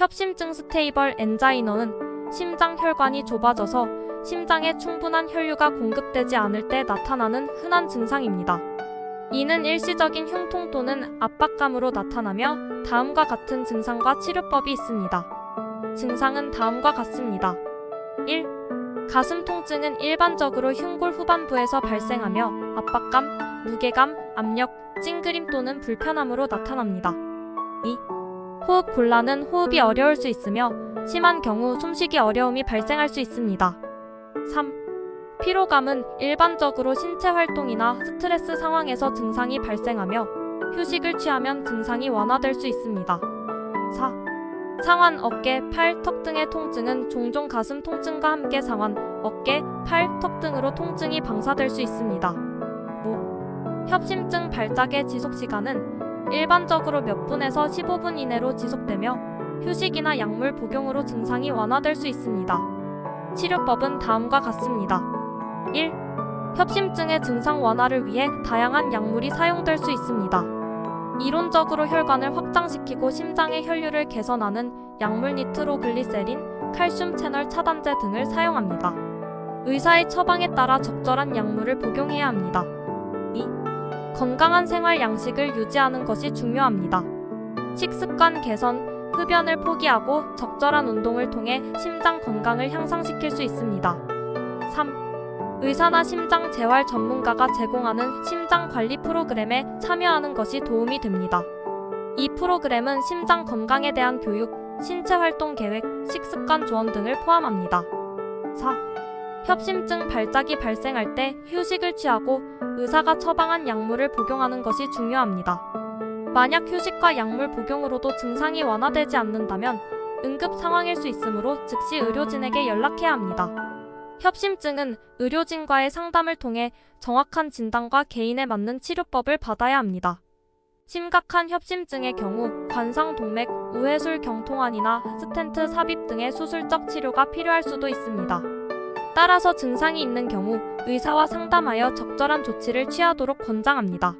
협심증 스테이벌 엔자이너는 심장 혈관이 좁아져서 심장에 충분한 혈류가 공급되지 않을 때 나타나는 흔한 증상입니다. 이는 일시적인 흉통 또는 압박감으로 나타나며 다음과 같은 증상과 치료법이 있습니다. 증상은 다음과 같습니다. 1. 가슴 통증은 일반적으로 흉골 후반부에서 발생하며 압박감, 무게감, 압력, 찡그림 또는 불편함으로 나타납니다. 2. 호흡 곤란은 호흡이 어려울 수 있으며 심한 경우 숨쉬기 어려움이 발생할 수 있습니다. 3. 피로감은 일반적으로 신체 활동이나 스트레스 상황에서 증상이 발생하며 휴식을 취하면 증상이 완화될 수 있습니다. 4. 상완, 어깨, 팔, 턱 등의 통증은 종종 가슴 통증과 함께 상완, 어깨, 팔, 턱 등으로 통증이 방사될 수 있습니다. 5. 협심증 발작의 지속 시간은 일반적으로 몇 분에서 15분 이내로 지속되며 휴식이나 약물 복용으로 증상이 완화될 수 있습니다. 치료법은 다음과 같습니다. 1. 협심증의 증상 완화를 위해 다양한 약물이 사용될 수 있습니다. 이론적으로 혈관을 확장시키고 심장의 혈류를 개선하는 약물 니트로글리세린, 칼슘 채널 차단제 등을 사용합니다. 의사의 처방에 따라 적절한 약물을 복용해야 합니다. 2. 건강한 생활 양식을 유지하는 것이 중요합니다. 식습관 개선, 흡연을 포기하고 적절한 운동을 통해 심장 건강을 향상시킬 수 있습니다. 3. 의사나 심장 재활 전문가가 제공하는 심장 관리 프로그램에 참여하는 것이 도움이 됩니다. 이 프로그램은 심장 건강에 대한 교육, 신체 활동 계획, 식습관 조언 등을 포함합니다. 4. 협심증 발작이 발생할 때 휴식을 취하고 의사가 처방한 약물을 복용하는 것이 중요합니다. 만약 휴식과 약물 복용으로도 증상이 완화되지 않는다면 응급 상황일 수 있으므로 즉시 의료진에게 연락해야 합니다. 협심증은 의료진과의 상담을 통해 정확한 진단과 개인에 맞는 치료법을 받아야 합니다. 심각한 협심증의 경우 관상동맥, 우회술 경통환이나 스텐트 삽입 등의 수술적 치료가 필요할 수도 있습니다. 따라서 증상이 있는 경우 의사와 상담하여 적절한 조치를 취하도록 권장합니다.